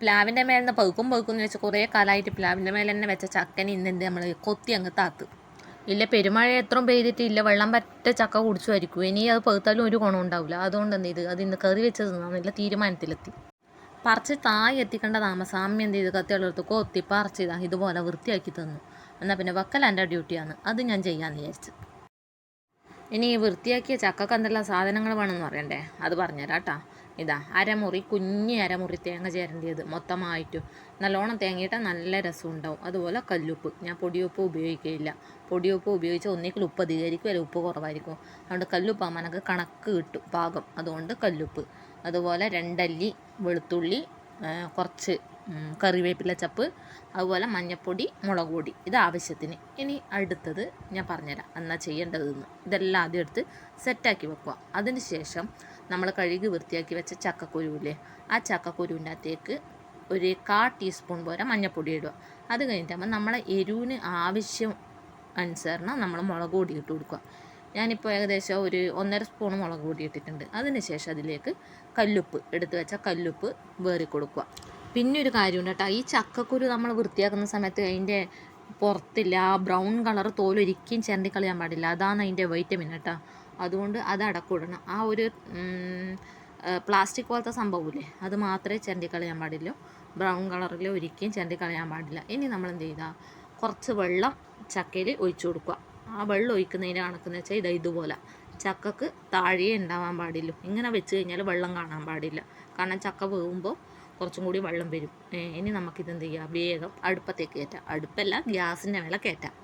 പ്ലാവിന്റെ മേലെ നിന്ന് പഴുക്കും പഴുക്കും എന്ന് വെച്ചാൽ കുറേ കാലമായിട്ട് പ്ലാവിന്റെ മേലെ തന്നെ വെച്ച ചക്കനെ ഇന്നെന്ത് നമ്മൾ കൊത്തി അങ്ങ് താത്ത്. ഇല്ല പെരുമഴ എത്രയും പെയ്തിട്ടില്ല വെള്ളം പറ്റ ചക്ക കുടിച്ചുമായിരിക്കും. ഇനി അത് പഴുത്താലും ഒരു ഗുണം ഉണ്ടാവില്ല അതുകൊണ്ട് എന്ത് ചെയ്ത്? അത് ഇന്ന് കറി വെച്ച് തിന്നാന്നില്ല തീരുമാനത്തിലെത്തി. പറിച്ച് തായി എത്തിക്കേണ്ട താമസം അമ്മ എന്ത് ചെയ്ത്? കത്തിയുള്ളടത്ത് കൊത്തി പറിച്ച് ഇതാ ഇതുപോലെ വൃത്തിയാക്കി തന്നു. എന്നാൽ പിന്നെ വക്കലാന്റെ ഡ്യൂട്ടിയാണ്. അത് ഞാൻ ചെയ്യാമെന്ന് വിചാരിച്ചു. ഇനി ഈ വൃത്തിയാക്കിയ ചക്കക്ക് എന്തെല്ലാം സാധനങ്ങൾ വേണമെന്ന് പറയണ്ടേ? അത് പറഞ്ഞുതരാം ഇതാ അരമുറി കുഞ്ഞി അരമുറി തേങ്ങ ചേരേണ്ടത് മൊത്തമായിട്ടും. നല്ലോണം തേങ്ങയിട്ടാൽ നല്ല രസം ഉണ്ടാവും അതുപോലെ കല്ലുപ്പ്. ഞാൻ പൊടിയുപ്പ് ഉപയോഗിക്കുകയില്ല പൊടിയുപ്പ് ഉപയോഗിച്ച് ഒന്നിക്കൽ ഉപ്പ് അധികരിക്കും അല്ലെങ്കിൽ ഉപ്പ് കുറവായിരിക്കും. അതുകൊണ്ട് കല്ലുപ്പാകുമ്പോൾ നമുക്ക് കണക്ക് കിട്ടും പാകം. അതുകൊണ്ട് കല്ലുപ്പ്. അതുപോലെ രണ്ടല്ലി വെളുത്തുള്ളി കുറച്ച് കറിവേപ്പില ചപ്പ് അതുപോലെ മഞ്ഞൾപ്പൊടി മുളക് പൊടി. ഇത് ആവശ്യത്തിന്. ഇനി അടുത്തത് ഞാൻ പറഞ്ഞുതരാം. എന്നാ ചെയ്യേണ്ടതെന്ന്. ഇതെല്ലാം ആദ്യം എടുത്ത് സെറ്റാക്കി വെക്കുക. അതിന് ശേഷം നമ്മൾ കഴുകി വൃത്തിയാക്കി വെച്ച ചക്കക്കുരുവില്ലേ ആ ചക്കക്കുരുവിന്റെ അകത്തേക്ക് ഒരു കാ ടീസ്പൂൺ പോലെ മഞ്ഞൾപ്പൊടി ഇടുക. അത് കഴിഞ്ഞിട്ട് നമ്മൾ എരിവിന് ആവശ്യം അനുസരണം നമ്മൾ മുളക് പൊടി ഇട്ട് കൊടുക്കുക. ഞാനിപ്പോൾ ഏകദേശം ഒരു ഒന്നര സ്പൂൺ മുളക് പൊടി ഇട്ടിട്ടുണ്ട്. അതിന് ശേഷം അതിലേക്ക് കല്ലുപ്പ് എടുത്ത് വെച്ച കല്ലുപ്പ് വേറി കൊടുക്കുക പിന്നെ ഒരു കാര്യമുണ്ട് കേട്ടോ. ഈ ചക്കക്കുരു നമ്മൾ വൃത്തിയാക്കുന്ന സമയത്ത് അതിന്റെ പുറത്തില്ല ആ ബ്രൗൺ കളർ തോലൊരിക്കലും ചിരണ്ടി കളയാൻ പാടില്ല. അതാണ് അതിന്റെ വൈറ്റമിൻ കേട്ടോ. അതുകൊണ്ട് അത് അടക്കൂടണം ആ ഒരു പ്ലാസ്റ്റിക് പോലത്തെ സംഭവമില്ലേ അത് മാത്രമേ ചിരണ്ടി കളയാൻ പാടില്ല ബ്രൗൺ കളറിൽ ഒരിക്കലും ചിരണ്ടി കളയാൻ പാടില്ല. ഇനി നമ്മൾ എന്ത് ചെയ്യുക കുറച്ച് വെള്ളം ചക്കയിൽ ഒഴിച്ചു കൊടുക്കുക. ആ വെള്ളം ഒഴിക്കുന്നതിന്റെ കണക്കെന്ന് വെച്ചാൽ ഇതാ ഇതുപോലെ. ചക്കക്ക് താഴെ ഉണ്ടാവാൻ പാടില്ല. ഇങ്ങനെ വെച്ച് കഴിഞ്ഞാൽ വെള്ളം കാണാൻ പാടില്ല. കാരണം ചക്ക വേകുമ്പോൾ കുറച്ചും കൂടി വെള്ളം വരും. ഇനി നമുക്കിതെന്ത് ചെയ്യാം? വേഗം അടുപ്പത്തേക്ക് കയറ്റാം. അടുപ്പല്ല ഗ്യാസിന്റെ മേലെ കയറ്റാം.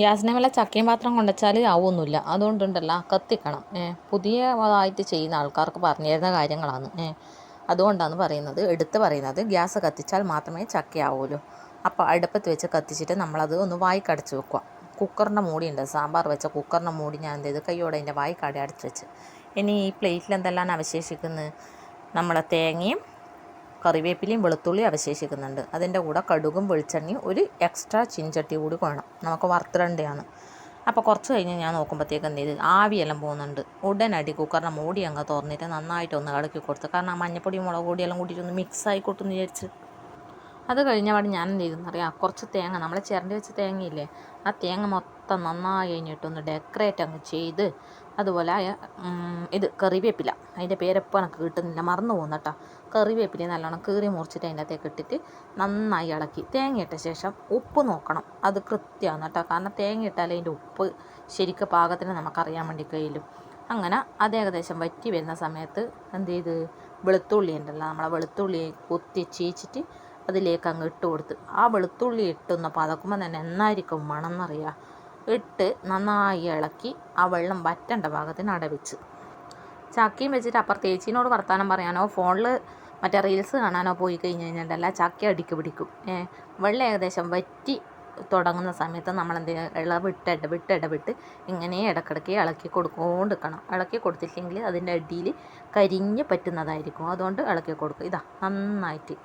ഗ്യാസിന്റെ മേലെ ചക്കയും പാത്രം കൊണ്ടുവച്ചാൽ ആവുമൊന്നുമില്ല അതുകൊണ്ടുണ്ടല്ലോ കത്തിക്കണം. പുതിയതായിട്ട് ചെയ്യുന്ന ആൾക്കാർക്ക് പറഞ്ഞു തരുന്ന കാര്യങ്ങളാണ് അതുകൊണ്ടാണ് പറയുന്നത് എടുത്ത് പറയുന്നത് ഗ്യാസ് കത്തിച്ചാൽ മാത്രമേ ചക്കയാവുമല്ലോ അപ്പോൾ അടുപ്പത്ത് വെച്ച് കത്തിച്ചിട്ട് നമ്മളത് ഒന്ന് വായിക്കടച്ച് വെക്കുക. കുക്കറിന്റെ മൂടിയുണ്ട് സാമ്പാർ വെച്ച കുക്കറിന്റെ മൂടി ഞാൻ എന്ത് ചെയ്ത്? കൈയോടെ അതിന്റെ വായിക്കടി അടച്ച് വെച്ച്. ഇനി ഈ പ്ലേറ്റിൽ എന്തെല്ലാം അവശേഷിക്കുന്നത് നമ്മളെ തേങ്ങയും കറിവേപ്പിലയും വെളുത്തുള്ളിയും അവശേഷിക്കുന്നുണ്ട്. അതിന്റെ കൂടെ കടുകും വെളിച്ചെണ്ണയും ഒരു എക്സ്ട്രാ ചിഞ്ചട്ടി കൂടി വേണം. നമുക്ക് വറുത്തിടേണ്ടതാണ്. അപ്പോൾ കുറച്ച് കഴിഞ്ഞ് ഞാൻ നോക്കുമ്പോഴത്തേക്ക് എന്ത് ചെയ്ത്? ആവിയെല്ലാം പോകുന്നുണ്ട്. ഉടനടി കുക്കറിന്റെ മൂടി അങ്ങ് തുറന്നിട്ട് നന്നായിട്ട് ഒന്ന് ഇളക്കി കൊടുത്ത്. കാരണം ആ മഞ്ഞപ്പൊടി മുളക് പൊടിയെല്ലാം കൂട്ടിയിട്ട് ഒന്ന് മിക്സ് ആയി കൊടുത്തെന്ന് വിചാരിച്ച്. അത് കഴിഞ്ഞപാട് ഞാൻ എന്ത് ചെയ്തെന്നറിയാം കുറച്ച് തേങ്ങ നമ്മളെ ചിരണ്ടി വെച്ച തേങ്ങയില്ലേ? ആ തേങ്ങ മൊത്തം നന്നായി കഴിഞ്ഞിട്ടൊന്ന് ഡെക്കറേറ്റ് അങ്ങ് ചെയ്ത് അതുപോലെ ഇത് കറിവേപ്പില. അതിന്റെ പേരെപ്പോൾ എനിക്ക് കിട്ടുന്നില്ല. മറന്നു പോകുന്ന കേട്ടോ. കറിവേപ്പില നല്ലോണം കീറി മുറിച്ചിട്ട് അതിന്റെ അകത്തേക്ക് ഇട്ടിട്ട് നന്നായി ഇളക്കി. തേങ്ങയിട്ട ശേഷം ഉപ്പ് നോക്കണം. അത് കൃത്യമാണ് കേട്ടോ. കാരണം തേങ്ങ ഇട്ടാലേ അതിന്റെ ഉപ്പ് ശരിക്കും പാകത്തിന് നമുക്കറിയാൻ വേണ്ടി കഴിയും അങ്ങനെ അത് ഏകദേശം വറ്റി വരുന്ന സമയത്ത് എന്ത് ചെയ്ത്? വെളുത്തുള്ളി ഉണ്ടല്ലോ. നമ്മളെ വെളുത്തുള്ളി കുത്തി ചീച്ചിട്ട് അതിലേക്ക് അങ്ങ് ഇട്ട് കൊടുത്ത്. ആ വെളുത്തുള്ളി ഇട്ടൊന്ന് പതക്കുമ്പോൾ തന്നെ എന്നായിരിക്കും മണം എന്നറിയാം ഇട്ട് നന്നായി ഇളക്കി ആ വെള്ളം വറ്റേണ്ട ഭാഗത്തിന് അടവെച്ച്. ചക്കയും വെച്ചിട്ട് അപ്പുറത്ത് ചേച്ചീനോട് വർത്താനം പറയാനോ ഫോണിൽ മറ്റേ റീൽസ് കാണാനോ പോയി കഴിഞ്ഞ് കഴിഞ്ഞിട്ടല്ല ചക്ക അടിക്ക് പിടിക്കും. വെള്ളം ഏകദേശം വറ്റി തുടങ്ങുന്ന സമയത്ത് നമ്മൾ എന്ത് ചെയ്യുക ഇളവിട്ട് ഇടവിട്ട് ഇടവിട്ട് ഇങ്ങനെ ഇടക്കിടയ്ക്ക് ഇളക്കി കൊടുക്കൊണ്ടിരിക്കണം ഇളക്കി കൊടുത്തില്ലെങ്കിൽ അതിന്റെ അടിയിൽ കരിഞ്ഞ് പറ്റുന്നതായിരിക്കും. അതുകൊണ്ട് ഇളക്കി കൊടുക്കുക ഇതാ നന്നായിട്ട്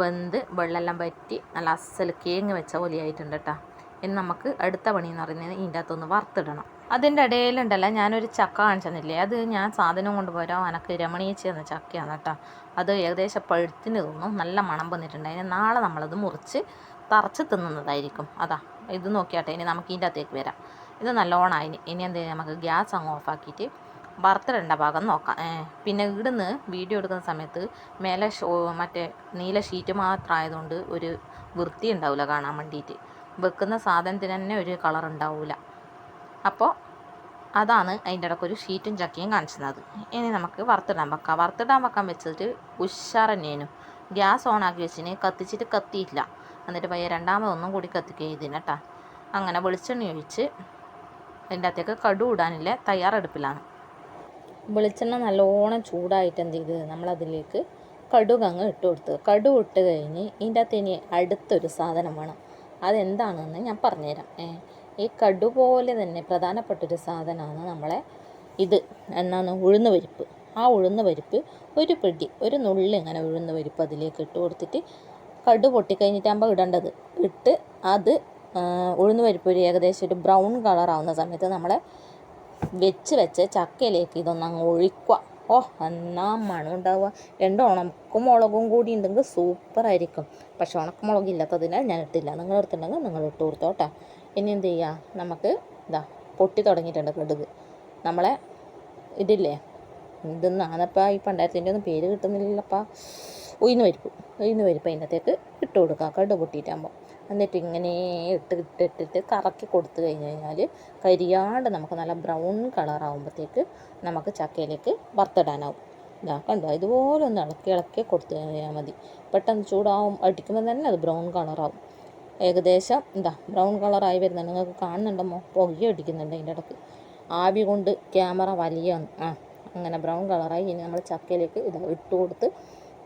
വെന്ത് വെള്ളമെല്ലാം വറ്റി നല്ല അസൽ കേങ്ങ് വെച്ച പോലെയായിട്ടുണ്ട് കേട്ടോ. ഇനി നമുക്ക് അടുത്ത പണി എന്ന് പറയുന്നത് ഇതിന്റെ അകത്തൊന്ന് വറുത്തിടണം. അതിന്റെ ഇടയിലുണ്ടല്ലോ ഞാനൊരു ചക്ക കാണിച്ചെന്നില്ലേ? അത് ഞാൻ സാധനം കൊണ്ടുപോരാ എനക്ക് രമണീച്ചി എന്ന ചക്കയാണ് കേട്ടോ. അത് ഏകദേശം പഴുത്തിന് തോന്നും നല്ല മണം വന്നിട്ടുണ്ട്. അതിന് നാളെ നമ്മളത് മുറിച്ച് തറച്ച് തിന്നുന്നതായിരിക്കും. അതാ ഇത് നോക്കിയാട്ടെ ഇനി നമുക്ക് ഇതിന്റെ അകത്തേക്ക് വരാം. ഇത് നല്ലോണമായി ഇനി എന്ത് നമുക്ക് ഗ്യാസ് അങ്ങ് ഓഫാക്കിയിട്ട് വറുത്തിടേണ്ട ഭാഗം നോക്കാം. പിന്നെ ഇവിടുന്ന് വീഡിയോ എടുക്കുന്ന സമയത്ത് മേലെ ഷോ മറ്റേ നീല ഷീറ്റ് മാത്രമായതുകൊണ്ട് ഒരു വൃത്തി ഉണ്ടാവില്ല കാണാൻ വേണ്ടിയിട്ട്. വെക്കുന്ന സാധനത്തിന് തന്നെ ഒരു കളർ ഉണ്ടാവില്ല അപ്പോൾ അതാണ് അതിന്റെ ഇടയ്ക്ക് ഒരു ഷീറ്റും ചക്കയും കാണിച്ചത് ഇനി നമുക്ക് വറുത്തിടാൻ വെക്കാം. വറുത്തിടാൻ വെക്കാൻ വെച്ചിട്ട് ഉഷാർ തന്നെയാണ്. ഗ്യാസ് ഓൺ ആക്കി വെച്ചിന് കത്തിച്ചിട്ട് കത്തിയില്ല എന്നിട്ട് പയ്യെ രണ്ടാമതൊന്നും കൂടി കത്തിക്കുക ഇതിന് കേട്ടോ. അങ്ങനെ വെളിച്ചെണ്ണ ഒഴിച്ച് അതിന്റെ അകത്തേക്ക് കടു ഇടാനില്ല. തയ്യാറെടുപ്പിലാണ്. വെളിച്ചെണ്ണ നല്ലോണം ചൂടായിട്ട് എന്ത് ചെയ്ത് നമ്മളതിലേക്ക് കടുക് അങ്ങ് ഇട്ട് കൊടുത്ത്. കടു ഇട്ട് കഴിഞ്ഞ് ഇതിന്റെ അകത്ത് ഇനി അടുത്തൊരു സാധനം വേണം. അതെന്താണെന്ന് ഞാൻ പറഞ്ഞുതരാം. ഈ കടു പോലെ തന്നെ പ്രധാനപ്പെട്ടൊരു സാധനമാണ് നമ്മളെ ഇത്. എന്നാണ് ഉഴുന്ന് പരിപ്പ് ആ ഉഴുന്ന് പരിപ്പ് ഒരു പിടി ഒരു നുള്ളി ഇങ്ങനെ ഉഴുന്ന് പരിപ്പ് അതിലേക്ക് ഇട്ട് കൊടുത്തിട്ട് കടു പൊട്ടിക്കഴിഞ്ഞിട്ടാകുമ്പോൾ ഇടേണ്ടത്. ഇട്ട് അത് ഉഴുന്ന് പരിപ്പ് ഒരു ഏകദേശം ഒരു ബ്രൗൺ കളറാവുന്ന സമയത്ത് നമ്മളെ വെച്ച് വെച്ച് ചക്കയിലേക്ക് ഇതൊന്ന് അങ്ങ് ഒഴിക്കുക. ഓ എന്നാ മണം ഉണ്ടാവുക. രണ്ട് ഉണക്കമുളകും കൂടി ഉണ്ടെങ്കിൽ സൂപ്പറായിരിക്കും പക്ഷെ ഉണക്കമുളക് ഇല്ലാത്തതിനാൽ ഞാൻ ഇട്ടില്ല. നിങ്ങൾ എടുത്തിട്ടുണ്ടെങ്കിൽ നിങ്ങൾ ഇട്ട് കൊടുത്തോട്ടാ ഇനി എന്ത് ചെയ്യുക നമുക്ക് ഇതാ പൊട്ടി തുടങ്ങിയിട്ടുണ്ട് കടുക്. നമ്മളെ ഇതില്ലേ? ഇതെന്നാണപ്പാ ഈ പണ്ടായിരത്തിന്റെ ഒന്നും പേര് കിട്ടുന്നില്ലപ്പാ. ഉയിന്ന് പരിപ്പ് ഉയിന്ന് പരിപ്പ് അതിനകത്തേക്ക് ഇട്ട് കൊടുക്കുക. കടുക് പൊട്ടിയിട്ടാകുമ്പോൾ. എന്നിട്ട് ഇങ്ങനെ ഇട്ട് ഇട്ട് ഇട്ടിട്ട് കറക്കി കൊടുത്തു കഴിഞ്ഞ് കഴിഞ്ഞാൽ കരിയാണ്ട് നമുക്ക് നല്ല ബ്രൗൺ കളറാകുമ്പോഴത്തേക്ക് നമുക്ക് ചക്കയിലേക്ക് വറുത്തിടാനാവും. ഇതാ കണ്ടോ? ഇതുപോലെ ഒന്ന് ഇളക്കി ഇളക്കി കൊടുത്തു കഴിഞ്ഞാൽ മതി. പെട്ടെന്ന് ചൂടാവും. അടിക്കുമ്പോൾ തന്നെ അത് ബ്രൗൺ കളറാവും. ഏകദേശം എന്താ ബ്രൗൺ കളറായി വരുന്നുണ്ട് നിങ്ങൾക്ക് കാണുന്നുണ്ടോ പുകയും അടിക്കുന്നുണ്ട് അതിന്റെ ഇടയ്ക്ക് ആവി കൊണ്ട് ക്യാമറ വലിയ ആ അങ്ങനെ ബ്രൗൺ കളറായി ഇനി നമ്മൾ ചക്കയിലേക്ക് ഇത് ഇട്ട് കൊടുത്ത്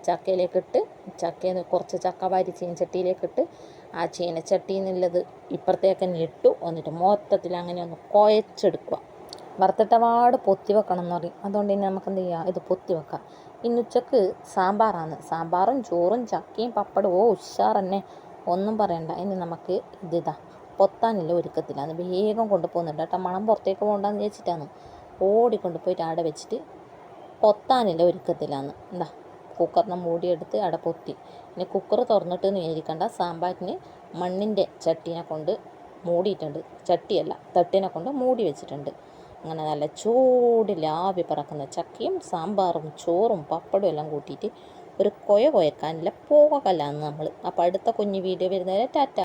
ചക്കയിലേക്ക് ഇട്ട് ചക്കയിൽ കുറച്ച് ചക്ക വാരി ചീനച്ചട്ടിയിലേക്കിട്ട് ആ ചീനച്ചട്ടിയിൽ നിന്നുള്ളത് ഇപ്പുറത്തേക്ക് തന്നെ ഇട്ടു. എന്നിട്ട് മൊത്തത്തിൽ അങ്ങനെ ഒന്ന് കുഴച്ചെടുക്കുക. വറുത്തിട്ടപാട് പൊത്തി വെക്കണം എന്ന് പറയും. അതുകൊണ്ട് തന്നെ നമുക്ക് എന്ത് ചെയ്യാം? ഇത് പൊത്തി വെക്കാം. ഇന്ന് ഉച്ചയ്ക്ക് സാമ്പാറാണ്. സാമ്പാറും ചോറും ചക്കയും പപ്പടവും. ഓ ഉഷാർ തന്നെ ഒന്നും പറയണ്ട. ഇനി നമുക്ക് ഇതിതാ പൊത്താനില്ല ഒരുക്കത്തിലാണ്. വേഗം കൊണ്ടുപോകുന്നുണ്ട് കേട്ടോ. മണം പുറത്തേക്ക് പോകണ്ടെന്ന് വിചാരിച്ചിട്ടാണ്. ഓടിക്കൊണ്ട് പോയിട്ട് അവിടെ വെച്ചിട്ട് പൊത്താനില്ല ഒരുക്കത്തിലാണ്. എന്താ കുക്കറിനെ മൂടിയെടുത്ത് അവിടെ പൊത്തി. ഇനി കുക്കർ തുറന്നിട്ട് എന്ന് വിചാരിക്കണ്ട. സാമ്പാറിന് മണ്ണിന്റെ ചട്ടീനെ കൊണ്ട് മൂടിയിട്ടുണ്ട്. ചട്ടിയല്ല തട്ടിനെ കൊണ്ട് മൂടി വെച്ചിട്ടുണ്ട്. അങ്ങനെ നല്ല ചൂടിൽ ആവി പറക്കുന്ന ചക്കയും സാമ്പാറും ചോറും പപ്പടവും എല്ലാം കൂട്ടിയിട്ട് ഒരു കൊയ കൊയക്കാനില്ല പോകലാന്ന് നമ്മൾ അപ്പോൾ അടുത്ത കുഞ്ഞു വീഡിയോ വരുന്നവരെ ടാറ്റ.